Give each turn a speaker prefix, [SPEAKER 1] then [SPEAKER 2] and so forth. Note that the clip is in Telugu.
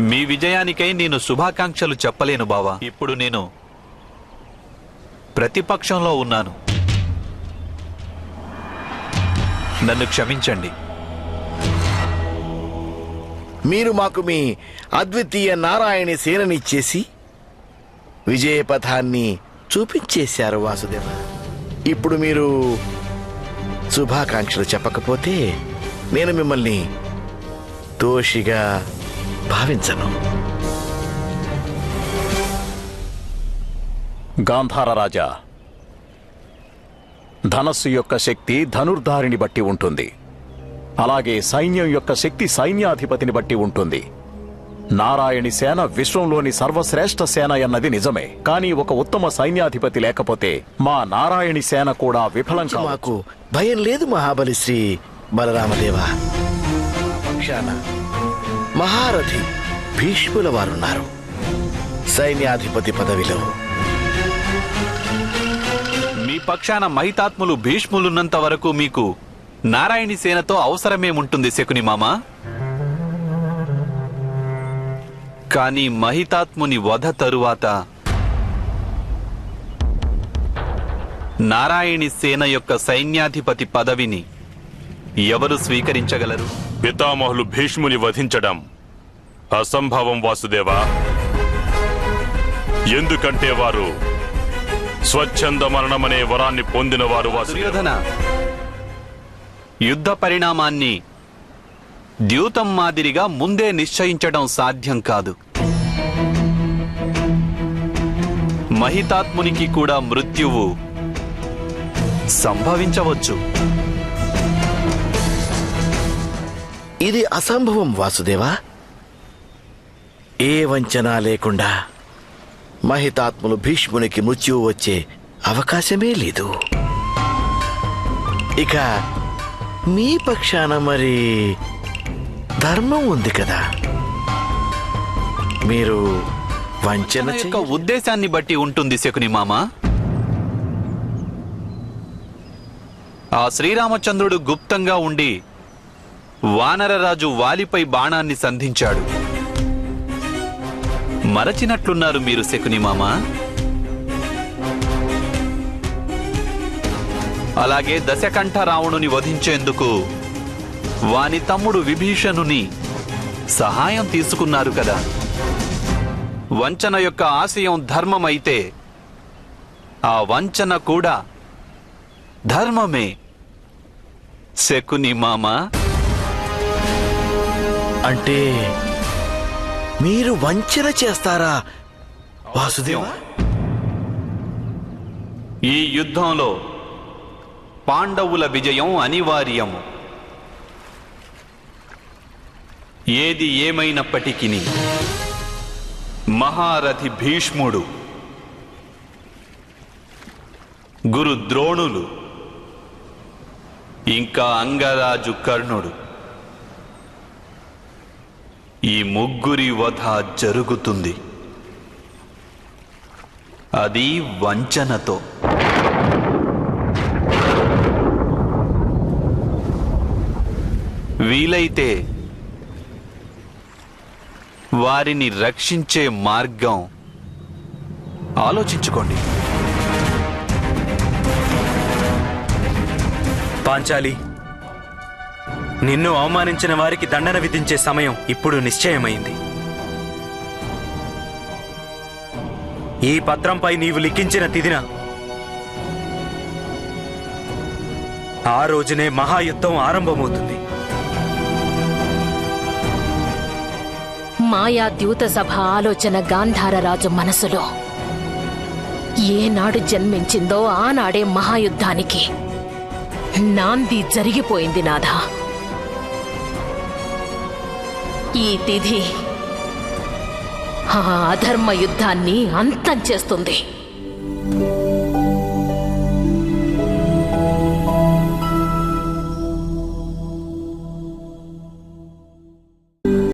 [SPEAKER 1] మీ విజయానికై నేను శుభాకాంక్షలు చెప్పలేను బావా. ఇప్పుడు నేను ప్రతిపక్షంలో ఉన్నాను. నన్ను క్షమించండి.
[SPEAKER 2] మీరు మాకు మీ అద్వితీయ నారాయణి సేననిచ్చేసి విజయపథాన్ని చూపించేశారు వాసుదేవ. ఇప్పుడు మీరు శుభాకాంక్షలు చెప్పకపోతే నేను మిమ్మల్ని దోషిగా భావించను.
[SPEAKER 3] గాంధార రాజా ధనస్సు యొక్క శక్తి ధనుర్ధారిని బట్టి ఉంటుంది. అలాగే సైన్యం యొక్క శక్తి సైన్యాధిపతిని బట్టి ఉంటుంది. నారాయణి సేన విశ్వంలోని సర్వశ్రేష్ఠ సేన అన్నది నిజమే. కానీ ఒక ఉత్తమ సైన్యాధిపతి లేకపోతే మా నారాయణి సేన కూడా విఫలం కావచ్చు.
[SPEAKER 2] మాకు భయం లేదు మహాబలి శ్రీ బలరామదేవ. పక్షాన మహారథి భీష్ముల వారున్నారు సైన్యాధిపతి పదవిలో.
[SPEAKER 1] మీ పక్షాన మహితాత్ములు భీష్ములున్నంత వరకు మీకు నారాయణి సేనతో అవసరమేముంటుంది శకుని మామా? కానీ మహితాత్ముని వధ తరువాత నారాయణి సేన యొక్క సైన్యాధిపతి పదవిని ఎవరు స్వీకరించగలరు?
[SPEAKER 4] పితామహులు భీష్ముని వధించడం అసంభవం వాసుదేవా. ఎందుకంటే వారు స్వచ్ఛంద మరణమనే వరాన్ని పొందిన వారు
[SPEAKER 1] దుర్యోధన యుద్ధ పరిణామాన్ని ద్యూతం మాదిరిగా ముందే నిశ్చయించడం సాధ్యం కాదు. మహితాత్మునికి కూడా మృత్యువు సంభవించవచ్చు.
[SPEAKER 2] ఇది అసంభవం వాసుదేవా. ఏ వంచన లేకుండా మహితాత్ములు భీష్మునికి మృత్యువు వచ్చే అవకాశమే లేదు. ఇక మీ పక్షాన మరి ధర్మం ఉంది కదా. మీరు వంచన
[SPEAKER 1] యొక్క ఉద్దేశాన్ని బట్టి ఉంటుంది శకుని మామ. ఆ శ్రీరామచంద్రుడు గుప్తంగా ఉండి వానరరాజు వాలిపై బాణాన్ని సంధించాడు. మరచినట్లున్నారు మీరు శకుని మామ? అలాగే దశకంఠ రావణుని వధించేందుకు వాని తమ్ముడు విభీషణుని సహాయం తీసుకున్నారు కదా. వంచన యొక్క ఆశయం ధర్మమైతే ఆ వంచన కూడా ధర్మమే. శకుని మామ?
[SPEAKER 2] అంటే మీరు వంచన చేస్తారా వాసుదేవ?
[SPEAKER 1] ఈ యుద్ధంలో పాండవుల విజయం అనివార్యము. ఏది ఏమైనప్పటికీ మహారథి భీష్ముడు గురు ద్రోణులు ఇంకా అంగరాజు కర్ణుడు ఈ ముగ్గురి వధ జరుగుతుంది. అది వంచనతో. వీలైతే వారిని రక్షించే మార్గం ఆలోచించుకోండి.
[SPEAKER 5] పాంచాలి నిన్ను అవమానించిన వారికి దండన విధించే సమయం ఇప్పుడు నిశ్చయమైంది. ఈ పత్రంపై నీవు లిఖించిన తిదిన ఆ రోజునే మహాయుద్ధం ఆరంభమవుతుంది.
[SPEAKER 6] మాయా ద్యూత సభ ఆలోచన గాంధార రాజు మనసులో ఏనాడు జన్మించిందో ఆనాడే మహాయుద్ధానికి నాంది జరిగిపోయింది నాథా. ఈ తిథి. ఆ అధర్మ యుద్ధాన్ని అంతం చేస్తుంది.